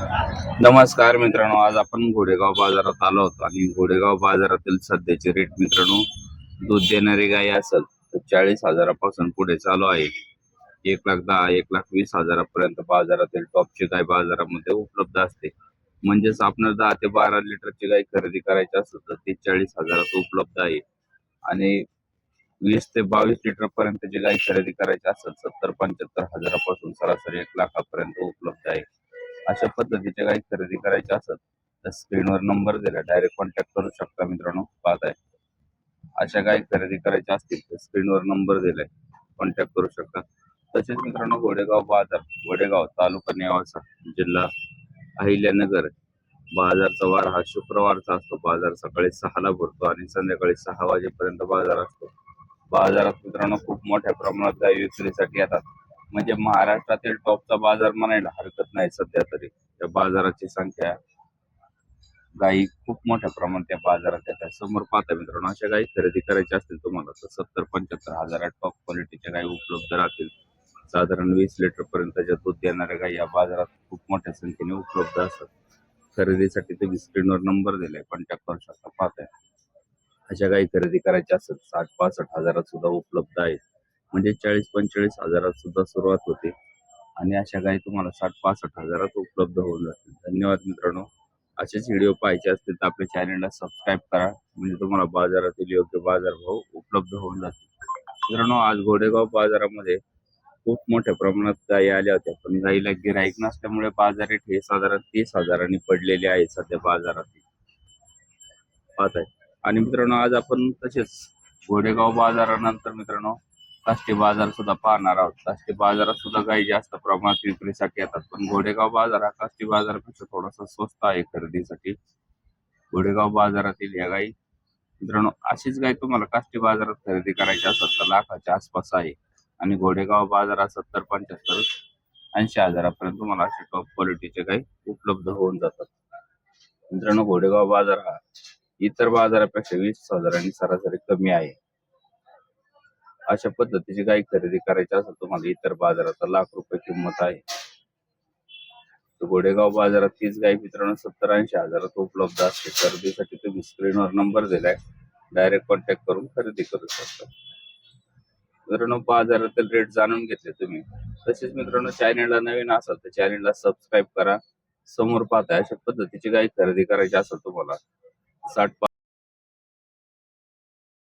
नमस्कार मित्रांनो आज आपण घोडेगाव बाजारात आलो होतो आणि घोडेगाव बाजारातील सध्याचे रेट मित्रांनो दूध देणारी गाय असेल तर चाळीस हजारापासून पुढे चालू आहे. एक लाख दहा एक लाख वीस हजारापर्यंत बाजारातील टॉपची गाय बाजारामध्ये उपलब्ध असते. म्हणजेच आपण दहा ते बारा लिटरची गाय खरेदी करायची असेल तर ती चाळीस हजारात उपलब्ध आहे. आणि वीस ते बावीस लिटर पर्यंतची गाय खरेदी करायची असेल सत्तर पंच्याहत्तर हजारापासून सरासरी एक लाखापर्यंत उपलब्ध आहे. अशा पद्धतीच्या काही खरेदी करायच्या असत तर स्क्रीनवर नंबर दिला डायरेक्ट कॉन्टॅक्ट करू शकता मित्रांनो पाहत आहे अशा काही खरेदी करायच्या असतील तर स्क्रीनवर नंबर दिलाय कॉन्टॅक्ट करू शकता. तसेच मित्रांनो गोडेगाव बाजार गोडेगाव तालुका नेवासा जिल्हा अहिल्यानगर बाजारचा वार हा शुक्रवारचा असतो. बाजार सकाळी सहाला भरतो आणि संध्याकाळी सहा वाजेपर्यंत बाजार असतो. बाजारात मित्रांनो खूप मोठ्या प्रमाणात गाई विक्रीसाठी येतात. म्हणजे महाराष्ट्रातील टॉपचा बाजार म्हणायला हरकत नाही सध्या तरी. त्या बाजाराची संख्या गायी खूप मोठ्या प्रमाणात त्या बाजारात येतात समोर पाहता मित्रांनो अशा गायी खरेदी करायच्या असतील तुम्हाला तर सत्तर पंच्याहत्तर हजारात टॉप क्वालिटीच्या गायी उपलब्ध राहतील. साधारण वीस लिटर पर्यंतच्या दूध देणाऱ्या गायी या बाजारात खूप मोठ्या संख्येने उपलब्ध असतात. खरेदीसाठी तुम्ही स्क्रीनवर नंबर दिलाय कॉन्टॅक्ट करू शकता पाहताय. अशा गायी खरेदी करायच्या असेल साठ पासष्ट हजारात सुद्धा उपलब्ध आहेत. म्हणजे चाळीस पंचेचाळीस हजारात सुद्धा सुरुवात होते. आणि अशा गायी तुम्हाला साठ पासष्ट हजारात उपलब्ध होऊन जातील. धन्यवाद मित्रांनो. असेच व्हिडिओ पाहायचे असतील तर आपल्या चॅनलला सबस्क्राईब करा. म्हणजे तुम्हाला बाजारातील योग्य बाजारभाव उपलब्ध होऊन जातील. मित्रांनो आज घोडेगाव बाजारामध्ये खूप मोठ्या प्रमाणात गायी आल्या होत्या. पण गाईला गिराईक नसल्यामुळे बाजार रेट हे साधारण तीस हजारांनी पडलेले आहे सध्या बाजारातील. पाहत आहे आणि मित्रांनो आज आपण तसेच घोडेगाव बाजारानंतर मित्रांनो काष्टी बाजार सुद्धा पाहणार आहोत. काष्टी बाजारात सुद्धा गाई जास्त प्रमाणात विक्रीसाठी येतात. पण घोडेगाव बाजार हा काष्टी बाजारापेक्षा थोडासा स्वस्त आहे खरेदीसाठी. घोडेगाव बाजारातील या गाई मित्रांनो अशीच गाय तुम्हाला काष्टी बाजारात खरेदी करायची असेल तर लाखाच्या आसपास आहे. आणि घोडेगाव बाजारात सत्तर पंच्याहत्तर ऐंशी हजारापर्यंत तुम्हाला अशा टॉप क्वालिटीचे गाई उपलब्ध होऊन जातात. मित्रांनो घोडेगाव बाजार हा इतर बाजारापेक्षा वीस हजारांनी सरासरी कमी आहे. अशा पद्धतीची गाय खरेदी करायची असेल तुम्हाला इतर बाजारात लाख रुपये किंमत आहे. गोडेगाव बाजारात तीच गाय मित्रांनो सत्तर ऐंशी हजारात उपलब्ध असते. खरेदीसाठी तुम्ही स्क्रीनवर नंबर दिलाय. डायरेक्ट कॉन्टॅक्ट करून खरेदी करू शकता. मित्रांनो बाजारातील रेट जाणून घेतले तुम्ही. तसेच मित्रांनो चॅनेलला नवीन असाल तर चॅनेलला सबस्क्राईब करा. समोर पाहता अशा पद्धतीची गाय खरेदी करायची असेल तुम्हाला. साठ